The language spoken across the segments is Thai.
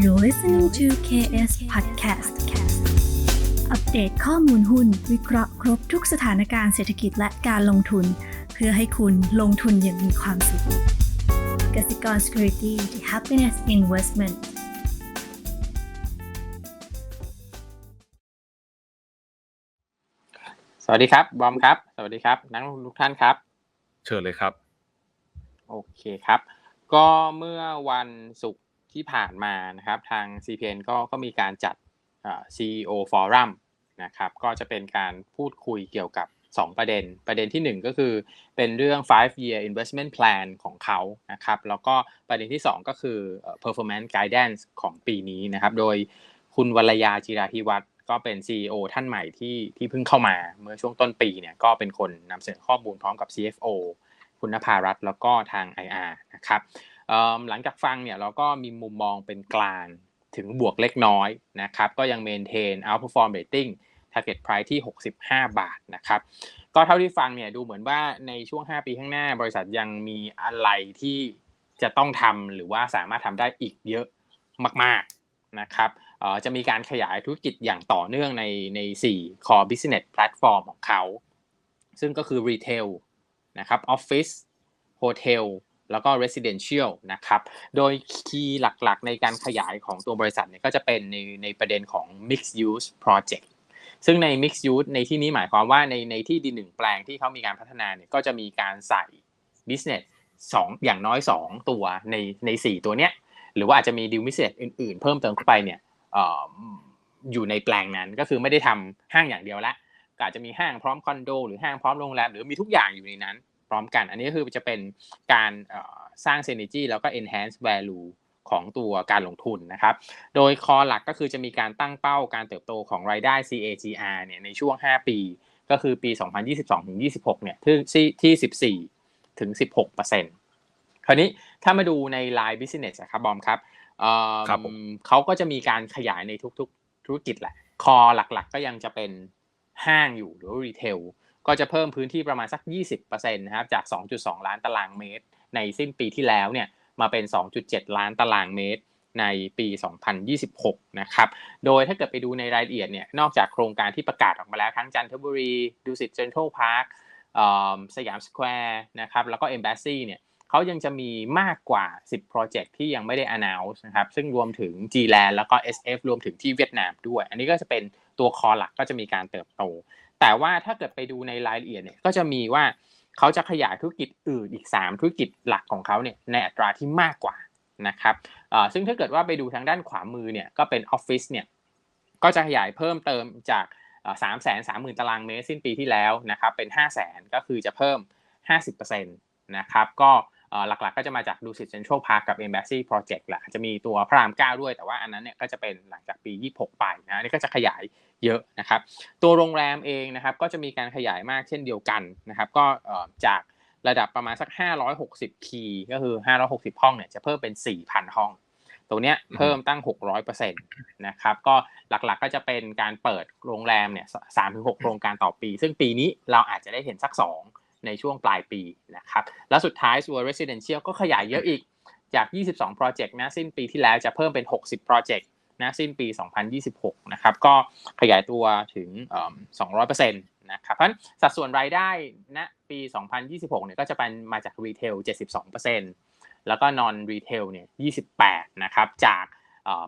You're listening to KS Podcast อัปเดตข้อมูลหุ้น วิเคราะห์ครบทุกสถานการณ์เศรษฐกิจและการลงทุน เพื่อให้คุณลงทุนอย่างมีความสุขกสิกร Security the Happiness Investment สวัสดีครับ บอมครับ สวัสดีครับ นักลงทุนทุกท่านครับ เชิญเลยครับ โอเคครับ ก็เมื่อวันศุกร์ ที่ผ่านมานะครับทาง CPN ก็ก็มีการจัด CEO Forum นะครับก็จะเป็นการพูดคุยเกี่ยวกับ 2 ประเด็น ประเด็นที่ 1 ก็คือเป็นเรื่อง five year investment plan ของเขานะครับแล้วก็ประเด็นที่ 2 ก็คือ performance guidance ของปีนี้นะครับโดยคุณวรยาจิราธิวัฒนก็เป็น CEO ท่านใหม่ที่ที่เพิ่งเข้ามาเมื่อช่วงต้นปีเนี่ยก็เป็นคนนำเสนอข้อมูลพร้อมกับ CFO คุณนภารัตน์แล้วก็ทาง IR นะครับ หลังจากฟังเนี่ยเราก็มีมุมมองเป็นกลางถึงบวกเล็กน้อยนะครับก็ยัง maintain outperform rating target price ที่ 65 บาทนะครับก็เท่าที่ฟังเนี่ยดูเหมือนว่าในช่วง 5 ปีข้างหน้า บริษัทยังมีอะไรที่จะต้องทำหรือว่าสามารถทำได้อีกเยอะมากๆนะครับจะมีการขยายธุรกิจอย่างต่อเนื่องในใน 4 core business platform ของเขา ซึ่งก็คือ retail นะครับ office hotel แล้วก็ residential นะครับ โดยคีย์หลักๆ ในการขยายของตัวบริษัทเนี่ยก็จะเป็นในในประเด็นของ mixed use project ซึ่งใน mixed use ในที่นี้หมายความว่าในในที่ดินหนึ่งแปลงที่เขามีการพัฒนาเนี่ยก็จะมีการใส่ business 2 อย่างน้อย 2 ตัวในใน 4 ตัวเนี้ย หรือว่าอาจจะมีดิวมิเศษอื่นๆ เพิ่มเติมเข้าไปเนี่ยอยู่ในแปลงนั้นก็คือไม่ได้ทำห้างอย่างเดียวละก็อาจจะมีห้างพร้อมคอนโด หรือห้างพร้อมโรงแรมหรือมีทุกอย่างอยู่ในนั้น ร้อมกัน อันนี้ก็คือจะเป็นการสร้าง synergy แล้วก็ enhance value ของตัวการลงทุนนะครับ โดยคอหลักก็คือจะมีการตั้งเป้าการเติบโตของรายได้ CAGR เนี่ยในช่วง 5 ปี ก็คือปี 2022ถึง26 เนี่ยที่ที่14ถึง16%คราวนี้ถ้ามาดูใน line business ครับบอมครับเขาก็จะมีการขยายในทุกๆ ธุรกิจแหละ คอหลักๆ ก็ยังจะเป็นห้างอยู่หรือรีเทล ก็จะเพิ่มพื้นที่ประมาณสัก 20%นะครับจาก 2.2 ล้านตารางเมตร ในสิ้นปีที่แล้วเนี่ยมาเป็น 2.7 ล้านตารางเมตรในปี 2026 นะครับ โดยถ้าเกิดไปดูในรายละเอียดเนี่ย นอกจากโครงการที่ประกาศออกมาแล้วทั้งจันทบุรีดูสิตเซ็นทรัลพาร์คสยามสแควร์นะครับ แล้วก็เอมบ s ซีเนี่ยเขายังจะมีมากกว่า 10 โปรเจกต์ที่ยังไม่ได้ announce นะครับ ซึ่งรวมถึง G-Land แล้วก็ SF รวมถึงที่เวียดนามด้วย อันนี้ก็จะเป็นตัวคอหลักก็จะมีการเติบโต แต่ว่าถ้าเกิดไปดูในรายละเอียดเนี่ยก็จะมีว่าเขาจะขยายธุรกิจอื่นอีก 3 ธุรกิจหลักของเขาเนี่ยในอัตราที่มากกว่านะครับซึ่งถ้าเกิดว่าไปดูทางด้านขวามือเนี่ยก็เป็นออฟฟิศเนี่ยก็จะขยายเพิ่มเติมจาก3ามแสนสามหมื่นตารางเมตรสิ้นปีที่แล้วนะครับเป็น5 0 0แสนก็คือจะเพิ่ม 50%นะครับก็ หลักๆ ก็จะมาจากดูสิตเซ็นทรัลพาร์คกับ Embassy Project แหละจะมีตัวพระราม 9 ด้วยแต่ว่าอันนั้นเนี่ยก็จะเป็นหลังจากปี 26 ไปนะนี่ก็จะขยายเยอะนะครับ ตัวโรงแรมเองนะครับก็จะมีการขยายมากเช่นเดียวกันนะครับ ก็จากระดับประมาณสัก 560 คีย์ก็คือ 560 ห้องเนี่ยจะเพิ่มเป็น 4,000 ห้องตัวเนี้ยเพิ่มตั้ง 600%นะครับก็หลักๆก็จะเป็นการเปิดโรงแรมเนี่ย3-6โครงการต่อปี ซึ่งปีนี้เราอาจจะได้เห็นสัก 2 ในช่วงปลายปีนะครับแล้วสุดท้ายตัวน residential ก็ขยายเยอะอีกจาก 22โปรเจกต์นะสิ้นปีที่แล้วจะเพิ่มเป็น 60โปรเจกต์นะสิ้นปี 2026 นะครับก็ขยายตัวถึง 200%นะครับเพราะสัดส่วนรายได้ณนะปี 2026 เนี่ยก็จะเป็นมาจากรีเทล 72%แล้วก็นอนรีเทลเนี่ย 28 นะครับจาก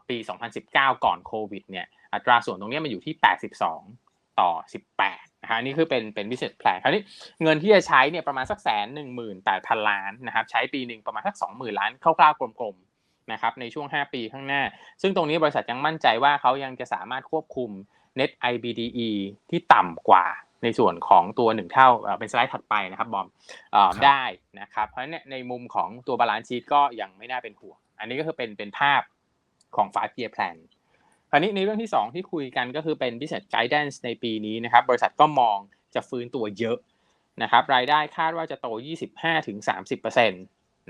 ปี 2019 ก่อนโควิดเนี่ยอัตราส่วนตรงนี้มันอยู่ที่ 82 ต่อ 18ะฮะนี่คือเป็นเป็น business plan คราวนี้เงินที่จะใช้เนี่ยประมาณสักแสนหนึ่งหมื่นแปดพันล้านนะครับใช้ปีหนึ่งประมาณสักสองหมื่นล้านคร่าวๆกลมๆนะครับในช่วง 5 ปีข้างหน้า ซึ่งตรงนี้บริษัทยังมั่นใจว่าเขายังจะสามารถควบคุม net IBDE ที่ต่ำกว่าในส่วนของตัวหนึ่งเท่าเป็นสไลด์ถัดไปนะครับบอมได้นะครับเพราะฉะนั้นในมุมของตัวบาลานซ์ชีตก็ยังไม่น่าเป็นห่วง อันนี้ก็คือเป็นเป็นภาพของ5 year plan ราวนี้ในเรื่องที่ 2 ที่คุยกันก็คือเป็น business guidance ในปีนี้นะครับ บริษัทก็มองจะฟื้นตัวเยอะนะครับ รายได้คาดว่าจะโต 25-30%น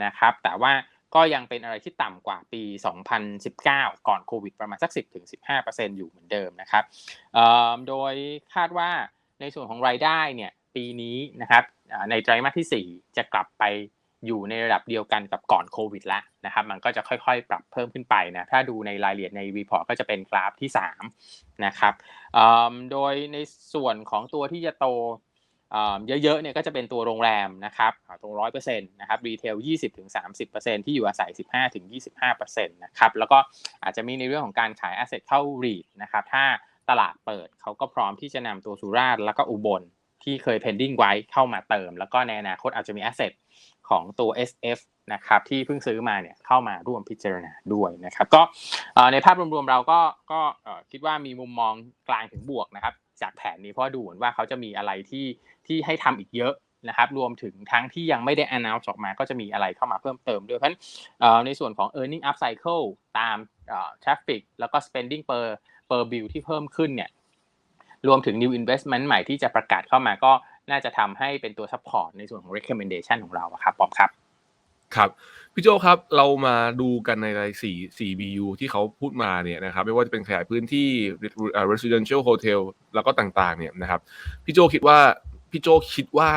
ะครับ แต่ว่าก็ยังเป็นอะไรที่ต่ำกว่าปี 2019 ก่อนโควิดประมาณสัก 10-15%อยู่เหมือนเดิมนะครับ โดยคาดว่าในส่วนของรายได้เนี่ยปีนี้นะครับในไตรมาสที่ 4 จะกลับไป อยู่ในระดับเดียวกันกับก่อนโควิดแล้วนะครับมันก็จะค่อยๆ ปรับเพิ่มขึ้นไปนะถ้าดูในรายละเอียดในรีพอร์ตก็จะเป็นกราฟที่3นะครับโดยในส่วนของตัวที่จะโตเยอะๆเนี่ยก็จะเป็นตัวโรงแรมนะครับตรงร้อยเปอร์เซ็นต์นะครับรีเทลยี่สิบถึงสามสิบเปอร์เซ็นที่อยู่อาศัยสิบห้าถึงยี่สิบห้าเปอร์เซ็นต์นะครับแล้วก็อาจจะมีในเรื่องของการขายแอสเซทเข้ารีดนะครับถ้าตลาดเปิดเขาก็พร้อมที่จะนำตัวสุราษฎร์แล้วก็อุบลที่เคย pending ไว้เข้ามาเติม แล้วก็ในอนาคตอาจจะมีแอสเซท ของตัว SF นะครับที่เพิ่งซื้อมาเนี่ยเข้ามาร่วมพิจารณาด้วยนะครับก็ในภาพรวมๆเราก็ก็คิดว่ามีมุมมองกลางถึงบวกนะครับจากแผนนี้เพราะดูเหมือนว่าเขาจะมีอะไรที่ที่ให้ทำอีกเยอะนะครับรวมถึงทั้งที่ยังไม่ได้ announce ออกมาก็จะมีอะไรเข้ามาเพิ่มเติมด้วยเพราะฉะนั้นในส่วนของ earning up cycle ตาม traffic แล้วก็ spending per per bill ที่เพิ่มขึ้นเนี่ยรวมถึง new investment ใหม่ที่จะประกาศเข้ามาก็ น่าจะทำให้เป็นตัว support ในส่วนของ recommendation ของเราครับปอมครับ ครับพี่โจครับเรามาดูกันในรายสี่สี่ BU ที่เขาพูดมาเนี่ยนะครับ ไม่ว่าจะเป็นขยายพื้นที่ residential hotel แล้วก็ต่างๆ เนี่ยนะครับพี่โจคิดว่าพี่โจคิดว่า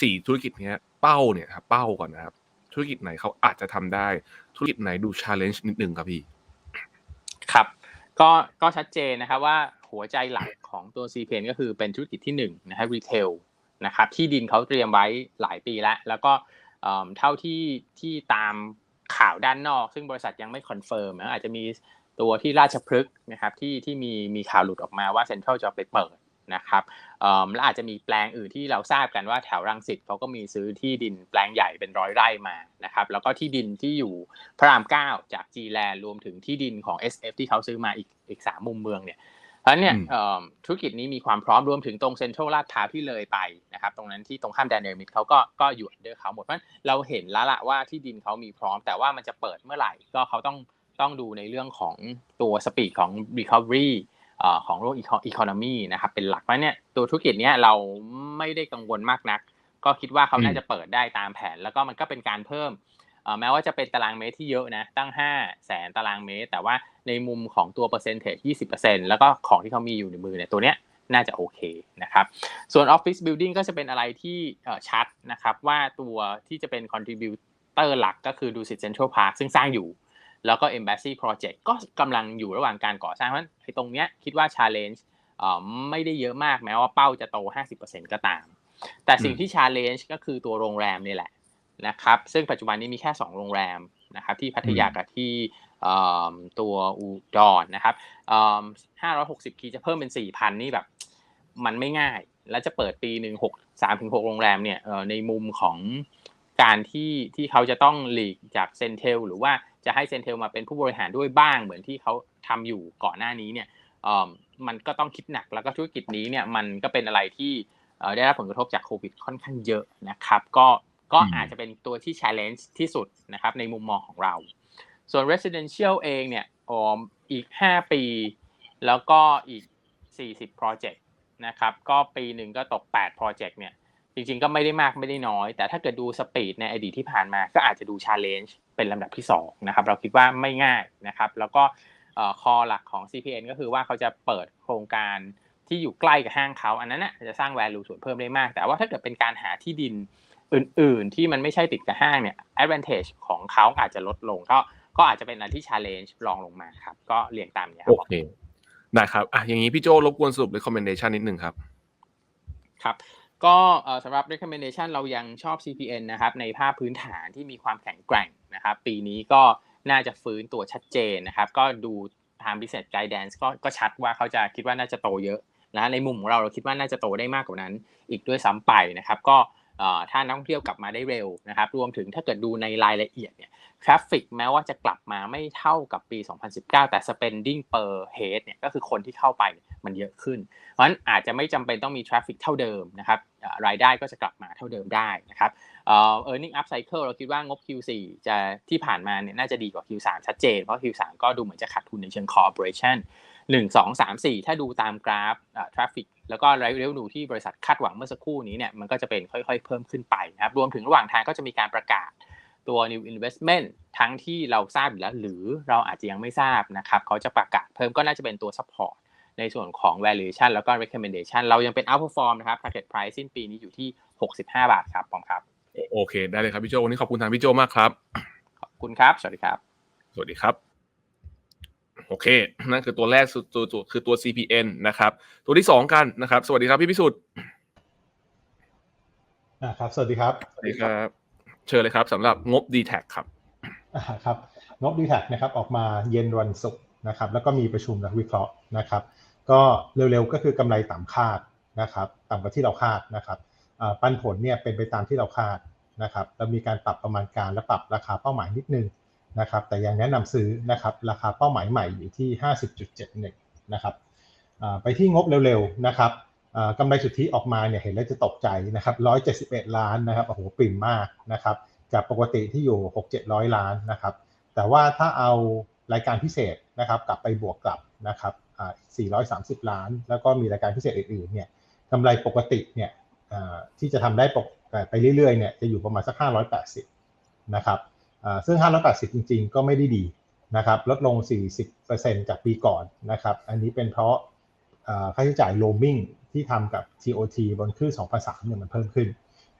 สี่ธุรกิจเนี้ยเป้าเนี่ยครับเป้าก่อนนะครับ ธุรกิจไหนเขาอาจจะทำได้ ธุรกิจไหนดู challenge นิดนึงครับพี่ ครับ ก็ก็ชัดเจนนะครับว่าหัวใจหลักของตัว c p n ก็คือเป็นธุรกิจที่1นะครับรีเทล นะครับที่ดินเขาเตรียมไว้หลายปีแล้ว แล้วก็เท่าที่ที่ตามข่าวด้านนอก ซึ่งบริษัทยังไม่คอนเฟิร์มอาจจะมีตัวที่ราชพฤกษ์นะครับที่ที่มีมีข่าวหลุดออกมาว่าเซ็นทรัลจะไปเปิดนะครับและอาจจะมีแปลงอื่นที่เราทราบกันว่าแถวรังสิตเขาก็มีซื้อที่ดินแปลงใหญ่เป็นร้อยไร่มานะครับแล้วก็ที่ดินที่อยู่พระรามเก้าจากจีแลนรวมถึงที่ดินของ SF ที่เขาซื้อมาอีกอีกสามมุมเมืองเนี่ย เพราะเนี่ยธุรกิจนี้มีความพร้อมรวมถึงตรงเซ็นทรัลลาดพร้าวที่เลยไปนะครับตรงนั้นที่ตรงข้ามแดนเนอร์มิดเขาก็ก็อยู่เดอร์เขาหมดเพราะเราเห็นแล้วล่ะว่าที่ดินเขามีพร้อม แต่ว่ามันจะเปิดเมื่อไหร่ก็เขาต้องต้องดูในเรื่องของตัวสปีดของ Recovery ของโลกอีโคโนมีนะครับเป็นหลักเพราะเนี่ยตัวธุรกิจเนี้ยเราไม่ได้กังวลมากนัก ก็คิดว่าเขาน่าจะเปิดได้ตามแผน แล้วก็มันก็เป็นการเพิ่ม แม้ว่าจะเป็นตารางเมตรที่เยอะนะตั้ง5แสนตารางเมตร แต่ว่าในมุมของตัวเปอร์เซ็นต์เทจ20%แล้วก็ของที่เขามีอยู่ในมือเนี่ยตัวเนี้ยน่าจะโอเคนะครับ ส่วน Office Building ก็จะเป็นอะไรที่ชัดนะครับว่าตัวที่จะเป็น contributor หลักก็คือดูสิตเซ็นทรัลพาร์คซึ่งสร้างอยู่ แล้วก็ Embassy Project ก็กำลังอยู่ระหว่างการก่อสร้าง เพราะไอ้ตรงเนี้ยคิดว่า Challenge ไม่ได้เยอะมากแม้ว่าเป้าจะโต 50%ก็ตาม แต่สิ่งที่ Challenge ก็คือตัวโรงแรมนี่แหละ นะครับซึ่งปัจจุบันนี้มีแค่ 2 โรงแรมนะครับที่พัทยากับที่ตัวอุดรนะครับ560คีจะเพิ่มเป็น4,000นี่แบบ มันไม่ง่าย แล้วจะเปิดปีหนึ่งหกสามถึงหกโรงแรมเนี่ยในมุมของการที่ที่เขาจะต้องหลีกจากเซนเทลหรือว่าจะให้เซนเทลมาเป็นผู้บริหารด้วยบ้างเหมือนที่เขาทำอยู่ก่อนหน้านี้เนี่ยมันก็ต้องคิดหนักแล้วก็ธุรกิจนี้เนี่ยมันก็เป็นอะไรที่ได้รับผลกระทบจากโควิดค่อนข้างเยอะนะครับ ก็ ก็อาจจะเป็นตัวที่ challenge ที่สุดนะครับในมุมมองของเรา ส่วน residential เองเนี่ยอีก 5 ปี แล้วก็อีก 40 project นะครับก็ปีหนึ่งก็ตก 8 project เนี่ยจริงๆก็ไม่ได้มากไม่ได้น้อย แต่ถ้าเกิดดูสปีดในอดีตที่ผ่านมา ก็อาจจะดูชาเลนจ์เป็นลำดับที่2นะครับเราคิดว่าไม่ง่ายนะครับแล้วก็คอหลักของ CPN ก็คือว่าเขาจะเปิดโครงการที่อยู่ใกล้กับห้างเขาอันนั้นน่ะจะสร้าง value ส่วนเพิ่มได้มาก แต่ว่าถ้าเกิดเป็นการหาที่ดิน อื่น ๆ ที่มันไม่ใช่ติดกับห้างเนี่ย advantage ของเขาอาจจะลดลง ก็ก็อาจจะเป็นอะไรที่ challenge รองลงมาครับ ก็เรียงตามนี้ครับโอเคได้ครับอะอย่างนี้พี่โจรบกวนสรุป recommendation นิดนึงครับ ครับก็สำหรับ recommendation เรายังชอบ CPN นะครับในภาพพื้นฐานที่มีความแข็งแกร่งนะครับ ปีนี้ก็น่าจะฟื้นตัวชัดเจนนะครับ ก็ดูทาง business guidance ก็ก็ชัดว่าเขาจะคิดว่าน่าจะโตเยอะนะในมุมของเราเราคิดว่าน่าจะโตได้มากกว่านั้น อีกด้วยซ้ำไปนะครับ ก็ ถ้านักท่องเที่ยวกลับมาได้เร็วนะครับ รวมถึงถ้าเกิดดูในรายละเอียดเนี่ยทราฟฟิกแม้ว่าจะกลับมาไม่เท่ากับปี 2019 แต่ spending per head เนี่ยก็คือคนที่เข้าไปมันเยอะขึ้น เพราะฉะนั้นอาจจะไม่จำเป็นต้องมีทราฟฟิกเท่าเดิมนะครับรายได้ก็จะกลับมาเท่าเดิมได้นะครับเออ earning up cycle เราคิดว่างบ Q4 จะที่ผ่านมาเนี่ยน่าจะดีกว่า Q3 ชัดเจน เพราะ Q3 ก็ดูเหมือนจะขาดทุนในเชิง corporation 1 2 3 4 ถ้าดูตามกราฟทราฟฟิกแล้วก็รายเร็วดูที่บริษัทคาดหวังเมื่อสักครู่นี้เนี่ยมันก็จะเป็นค่อยๆ เพิ่มขึ้นไปนะครับรวมถึงระหว่างทางก็จะมีการประกาศตัว new investment ทั้งที่เราทราบอยู่แล้วหรือเราอาจจะยังไม่ทราบนะครับเขาจะประกาศเพิ่มก็น่าจะเป็นตัว support ในส่วนของ valuation แล้วก็ recommendation เรายังเป็น outperform นะครับ target price สิ้นปีนี้อยู่ที่ 65 บาทครับปอมครับโอเค ได้เลยครับพี่โจวันนี้ขอบคุณทางพี่โจมากครับ ขอบคุณครับ สวัสดีครับ สวัสดีครับ โอเค นั่นคือตัวแรกสุดตัวตัวคือตัว CPN นะครับ ตัวที่สองกันนะครับ สวัสดีครับพี่พิสุทธิ์อ่าครับ สวัสดีครับ สวัสดีครับ เชิญเลยครับสำหรับงบ d t แทครับอ่าครับ งบดีแท็นะครับ ออกมาเย็นวันศุกร์นะครับ แล้วก็มีประชุมนักวิเคราะห์นะครับ ก็เร็วๆก็คือกำไรต่ำคาดนะครับ ต่ำกว่าที่เราคาดนะครับอ่าปันผลเนี่ยเป็นไปตามที่เราคาดนะครับแล้วมีการปรับประมาณการและปรับราคาเป้าหมายนิดนึง นะครับแต่ยังแนะนำซื้อนะครับราคาเป้าหมายใหม่อยู่ที่ 50.71นะครับไปที่งบเร็วๆนะครับกำไรสุทธิออกมาเนี่ยเห็นแล้วจะตกใจนะครับ171 ล้านนะครับโอ้โหปริ่มมากนะครับจากปกติที่อยู่ 6-700 ล้านนะครับแต่ว่าถ้าเอารายการพิเศษนะครับกลับไปบวกกลับนะครับอ่า430 ล้าน แล้วก็มีรายการพิเศษอื่นๆเนี่ยกำไรปกติเนี่ยที่จะทำได้ปกไปเรื่อยๆเนี่ยจะอยู่ประมาณสัก 580นะครับ ซึ่ง 580 จริง ๆ ก็ไม่ได้ดีนะครับ ลดลง 40%จากปีก่อนนะครับ อันนี้เป็นเพราะค่าใช้จ่าย roaming ที่ทำกับ TOT บนคลื่น2ภาษาเนี่ยมันเพิ่มขึ้น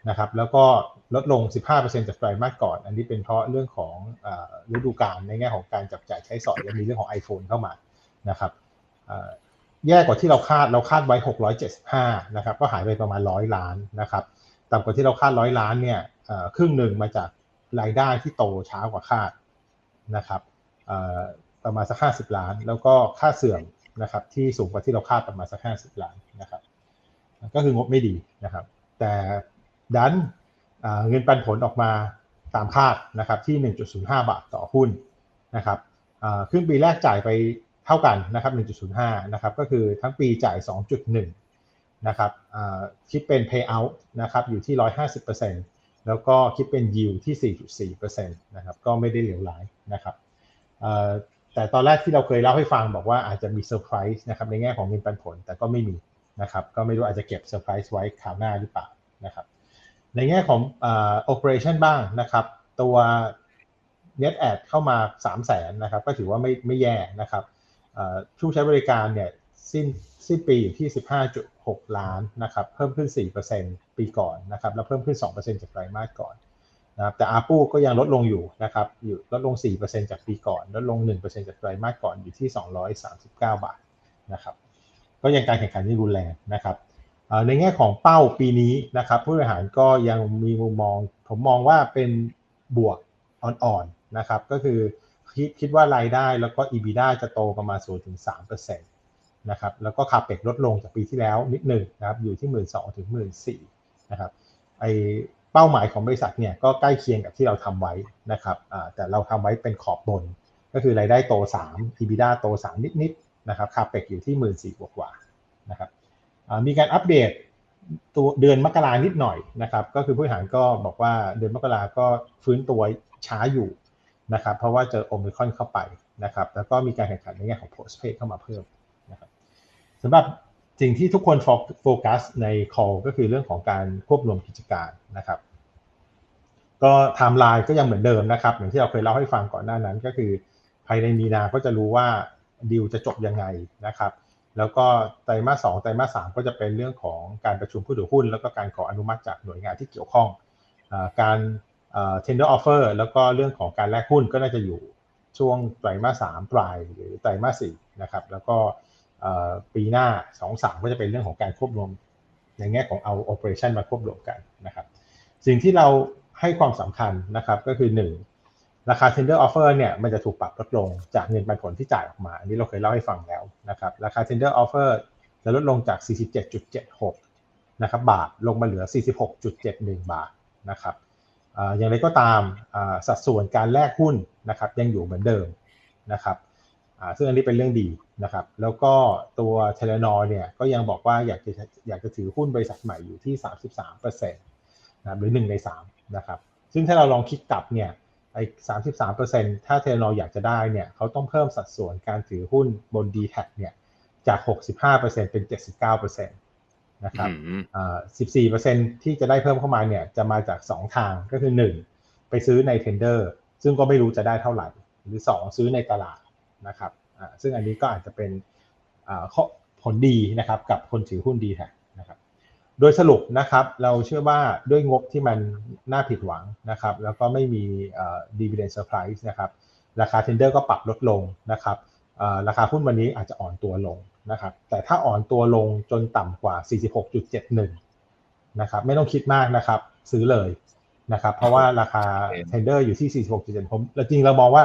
นะครับ แล้วก็ลดลง 15%จากไตรมาสก่อน อันนี้เป็นเพราะเรื่องของฤดูกาลในแง่ของการจับจ่ายใช้สอยและมีเรื่องของ iPhone เข้ามานะครับแย่กว่าที่เราคาดเราคาดไว้ 675 นะครับ ก็หายไปประมาณ 100 ล้านนะครับ ต่ำกว่าที่เราคาด 100 ล้านเนี่ยครึ่งหนึ่งมาจาก รายได้ที่โตช้ากว่าคาดนะครับประมาณสัก50ล้าน แล้วก็ค่าเสื่อมนะครับที่สูงกว่าที่เราคาดประมาณสัก50ล้านนะครับ ก็คืองบไม่ดีนะครับ แต่ดันเงินปันผลออกมาตามคาดนะครับที่ 1.05 บาทต่อหุ้นนะครับครึ่งปีแรกจ่ายไปเท่ากันนะครับ 1.05 นะครับ ก็คือทั้งปีจ่าย 2.1 นะครับคิดเป็น payout นะครับอยู่ที่ 150% แล้วก็คิดเป็น yield ที่ 4.4%นะครับก็ไม่ได้เหลวไหลนะครับแต่ตอนแรกที่เราเคยเล่าให้ฟังบอกว่าอาจจะมีเซอร์ไพรส์นะครับในแง่ของเงินปันผลแต่ก็ไม่มีนะครับก็ไม่รู้อาจจะเก็บเซอร์ไพรส์ไว้คราวหน้าหรือเปล่านะครับในแง่ของอ่า operation บ้างนะครับตัว net add เข้ามา 3 0 0แสนนะครับก็ถือว่าไม่ไม่แย่นะครับผู้ใช้บริการเนี่ย สิ้นสิ้นปีอยู่ที่ 15.6 ล้านนะครับ เพิ่มขึ้น 4%ปีก่อนนะครับ แล้วเพิ่มขึ้น 2%จากไตรมาสก่อนนะครับ แต่ ARPU ก็ยังลดลงอยู่นะครับ อยู่ลดลง 4%จากปีก่อน ลดลง 1%จากไตรมาสก่อน อยู่ที่ 239 บาทนะครับ ก็ยังการแข่งขันที่รุนแรงนะครับ ในแง่ของเป้าปีนี้นะครับ ผู้บริหารก็ยังมีมุมมอง ผมมองว่าเป็นบวกอ่อนๆนะครับ ก็คือคิดคิดว่ารายได้แล้วก็ EBITDA จะโตประมาณ 0-3%น นะครับแล้วก็คาเปกลดลงจากปีที่แล้วนิดหนึ่งนะครับอยู่ที่ 1 2 0 0 0ถึง14,000นะครับไอเป้าหมายของบริษัทเนี่ยก็ใกล้เคียงกับที่เราทำไว้นะครับแต่เราทำไว้เป็นขอบบน ก็คือรายได้โต 3 EBITDA โต 3 นิดๆนะครับคาเปกอยู่ที่ 14,000กว่าๆนะครับมีการอัปเดตตัวเดือนมกรานิดหน่อยนะครับก็คือผู้บริหารก็บอกว่าเดือนมกราก็ฟื้นตัวช้าอยู่นะครับเพราะว่าเจอโอมิคอนเข้าไปนะครับแล้วก็มีการแข่งขันในแง่ของ post pay เข้ามาเพิ่ม สำหรับสิ่งที่ทุกคนโฟกัสใน call ก็คือเรื่องของการควบรวมกิจการนะครับ ก็ไทม์ไลน์ก็ยังเหมือนเดิมนะครับ อย่างที่เราเคยเล่าให้ฟังก่อนหน้านั้น ก็คือภายในมีนาก็จะรู้ว่าดีลจะจบยังไงนะครับ แล้วก็ไตรมาสสองไตรมาสสามก็จะเป็นเรื่องของการประชุมผู้ถือหุ้น แล้วก็การขออนุมัติจากหน่วยงานที่เกี่ยวข้องการ tender offer แล้วก็เรื่องของการแลกหุ้นก็น่าจะอยู่ช่วงไตรมาสสามปลายหรือไตรมาสสี่นะครับ แล้วก็ ปีหน้าสองสามก็จะเป็นเรื่องของการควบรวมในแง่ของเอา operation มาควบรวมกันนะครับ สิ่งที่เราให้ความสำคัญนะครับก็คือ 1 ราคา tender offer เนี่ยมันจะถูกปรับลดลงจากเงินปันผลที่จ่ายออกมา อันนี้เราเคยเล่าให้ฟังแล้วนะครับราคา tender offer จะลดลงจาก 47.76 นะครับบาทลงมาเหลือ 46.71 บาทนะครับอย่างไรก็ตามสัดส่วนการแลกหุ้นนะครับยังอยู่เหมือนเดิมนะครับซึ่งอันนี้เป็นเรื่องดี นะครับ แล้วก็ตัวเทเลนอร์เนี่ยก็ยังบอกว่าอยากจะอยากจะถือหุ้นบริษัทใหม่อยู่ที่ 33%นะหรือ 1 ใน 3 นะครับ ซึ่งถ้าเราลองคิดกลับเนี่ยไอ้33%ถ้าเทเลนอร์อยากจะได้เนี่ยเขาต้องเพิ่มสัดส่วนการถือหุ้นบน d t แทเนี่ยจาก65%เป็น79%นะครับ14%ที่จะได้เพิ่มเข้ามาเนี่ยจะมาจาก2ทางก็คือ1ไปซื้อใน tender ซึ่งก็ไม่รู้จะได้เท่าไหร่ หรือ2ซื้อในตลาดนะครับ ซึ่งอันนี้ก็อาจจะเป็นผลดีนะครับกับคนถือหุ้นดีแท็นะครับ โดยสรุปนะครับเราเชื่อว่าด้วยงบที่มันน่าผิดหวังนะครับ แล้วก็ไม่มีดีเวเดนเซอร์ไพรส์นะครับ ราคาเทนเดอร์ก็ปรับลดลงนะครับเอ่อราคาหุ้นวันนี้อาจจะอ่อนตัวลงนะครับ แต่ถ้าอ่อนตัวลงจนต่ำกว่า 46.71 นะครับไม่ต้องคิดมากนะครับ ซื้อเลยนะครับ เพราะว่าราคาโอเคเทนเดอร์อยู่ที่ 46.7ผมจริงเรามองว่า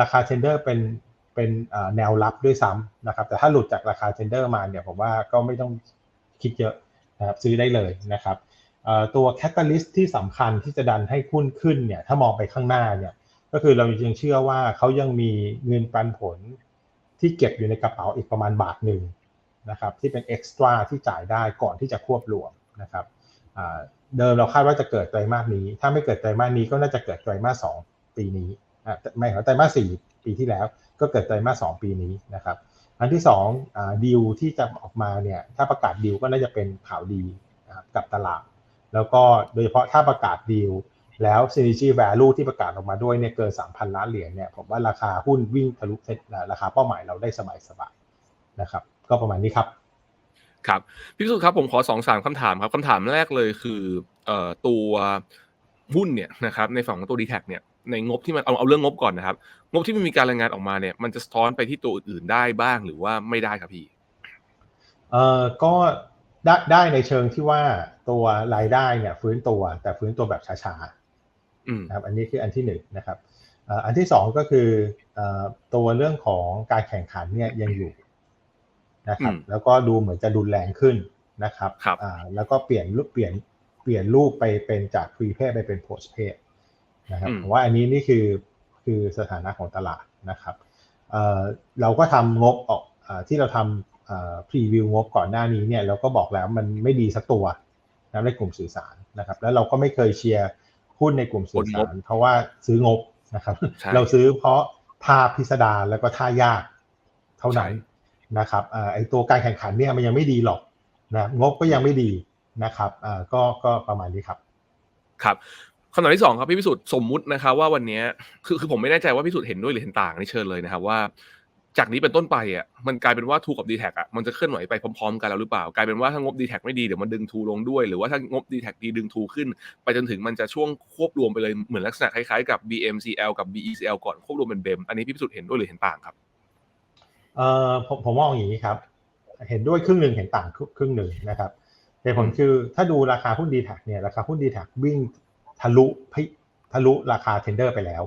ราคาเทนเดอร์เป็น เป็นแนวรับด้วยซ้ำนะครับ แต่ถ้าหลุดจากราคาเทนเดอร์มาเนี่ยผมว่าก็ไม่ต้องคิดเยอะนะครับซื้อได้เลยนะครับตัวแคตตาลิสที่สำคัญที่จะดันให้หุ้นขึ้นเนี่ยถ้ามองไปข้างหน้าเนี่ยก็คือเรายังเชื่อว่าเขายังมีเงินปันผลที่เก็บอยู่ในกระเป๋าอีกประมาณบาทหนึ่งนะครับที่เป็นเอ็กซ์ตร้าที่จ่ายได้ก่อนที่จะควบรวมนะครับเดิมเราคาดว่าจะเกิดไตรมาสนี้ ถ้าไม่เกิดไตรมาสนี้ก็น่าจะเกิดไตรมาสสองปีนี้ไม่ครับไตรมาสสี่ ปีที่แล้ว ก็เกิดไตรมาสสองปีนี้นะครับ อันที่สองดีลที่จะออกมาเนี่ยถ้าประกาศดีลก็น่าจะเป็นข่าวดีกับตลาด แล้วก็โดยเฉพาะถ้าประกาศดีลแล้ว synergy value ที่ประกาศออกมาด้วยเนี่ยเกิน 3,000 ล้านเหรียญเนี่ยผมว่าราคาหุ้นวิ่งทะลุเซ็ตราคาเป้าหมายเราได้สบายๆนะครับ ก็ประมาณนี้ครับครับพี่สุครับผมขอสองสามคำถามครับคำถามแรกเลยคืออตัวหุ้นเนี่ยนะครับในฝั่งของตัว d t แทเนี่ย ในงบที่มันเอาเอาเรื่องงบก่อนนะครับ งบที่มันมีการรายงานออกมาเนี่ย มันจะสะท้อนไปที่ตัวอื่นๆได้บ้างหรือว่าไม่ได้ครับพี่เอ่อก็ได้ได้ในเชิงที่ว่าตัวรายได้เนี่ย ฟื้นตัวแต่ฟื้นตัวแบบช้าๆอืมนะครับ อันนี้คืออันที่หนึ่งนะครับเอ่ออันที่สองก็คือเอ่อตัวเรื่องของการแข่งขันเนี่ยยังอยู่นะครับอืมแล้วก็ดูเหมือนจะรุนแรงขึ้นนะครับครับอ่าแล้วก็เปลี่ยนรูปเปลี่ยนเปลี่ยนรูปไปเป็นจาก prepaid ไปเป็น postpaid นะครับอืมผมว่าอันนี้นี่คือคือสถานะของตลาดนะครับเอ่อเราก็ทำงบออกเอ่อที่เราทำเอ่อ preview งบก่อนหน้านี้เนี่ยเราก็บอกแล้วมันไม่ดีสักตัวนะในกลุ่มสื่อสารนะครับ แล้วเราก็ไม่เคยเชียร์หุ้นในกลุ่มสื่อสาร เพราะว่าซื้องบนะครับใช่เราซื้อเพราะท่าพิสดารแล้วก็ท่ายากเท่านั้นใช่นะครับเอ่อไอตัวการแข่งขันเนี่ยมันยังไม่ดีหรอกนะงบก็ยังไม่ดีนะครับเอ่อก็ก็ประมาณนี้ครับครับ คำถามที่สองครับพี่พิสุทธิ์สมมุตินะครับว่าวันนี้คือคือผมไม่แน่ใจว่าพิสุทธิ์เห็นด้วยหรือเห็นต่างนี่เชิญเลยนะครับว่า จากนี้เป็นต้นไปอะมันกลายเป็นว่าทูกับ d t แท็อะมันจะเคลื่อนไหวไปพร้อมๆกันแล้วหรือเปล่ากลายเป็นว่าถ้างบ d t แท็ไม่ดีเดี๋ยวมันดึงทูลงด้วยหรือว่าถ้างบ d t แท็ดีดึงทูขึ้น ไปจนถึงมันจะช่วงควบรวมไปเลยเหมือนลักษณะคล้ายๆกับ BMCL กับ BECL ก่อนควบรวมเป็นเบมอันนี้พี่พิสุทธิ์เห็นด้วยหรือเห็นต่างครับเอ่อผมผมมองอย่างนี้ครับ เห็นด้วยครึ่งหนึ่งเห็นต่างครึ่งหนึ่งนะครับเหตุผลคือถ้าดูราคาหุ้นดีแท็เนี่ยราคาหุ้นดีแท็วิ่ง ทะลุพิทะลุราคาเทนเดอร์ไปแล้ว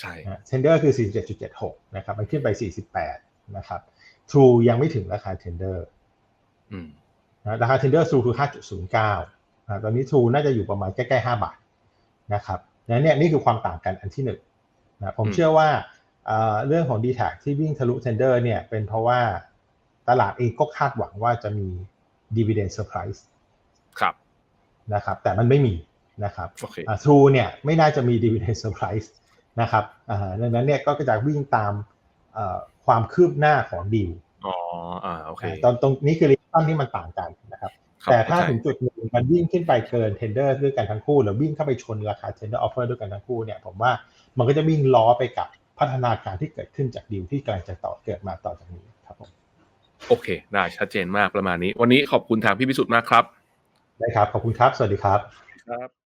ใช่เทนเดอร์คือ 47.76 นะครับ มันขึ้นไป 48 นะครับ True ยังไม่ถึงราคาเทนเดอร์อืมนะราคาเทนเดอร์ True คือ 5.09นะตอนนี้ True น่าจะอยู่ประมาณใกล้ๆ 5 บาทนะครับนะเนี่ยนี่คือความต่างกันอันที่หนึ่งนะผมอืมเชื่อว่าเอ่อเรื่องของ d t แทที่วิ่งทะลุเทนเดอร์เนี่ยเป็นเพราะว่าตลาดเองก็คาดหวังว่าจะมี dividend surprise ครับนะครับ แต่มันไม่มี นะครับโอเคอ่า True เนี่ยไม่น่าจะมี dividend surprise นะครับอ่าดังนั้นเนี่ยก็จะวิ่งตามเอ่อความคืบหน้าของดีลอ๋ออ่าโอเคตอนตรงนี้คือริชั่นที่มันต่างกันนะครับครับแต่ถ้าเข้ใจถึงจุดหนึ่งมันวิ่งขึ้นไปเกิน tender ด้วยกันทั้งคู่ หรือวิ่งเข้าไปชนราคา tender offer ด้วยกันทั้งคู่เนี่ยผมว่ามันก็จะวิ่งล้อไปกับพัฒนาการที่เกิดขึ้นจากดีลที่กำลังจะต่อเกิดมาต่อจากนี้ครับผมโอเค ได้ชัดเจนมากประมาณนี้ วันนี้ขอบคุณทางพี่พิสุทธิ์มากครับได้ครับ ขอบคุณครับ สวัสดีครับ ครับ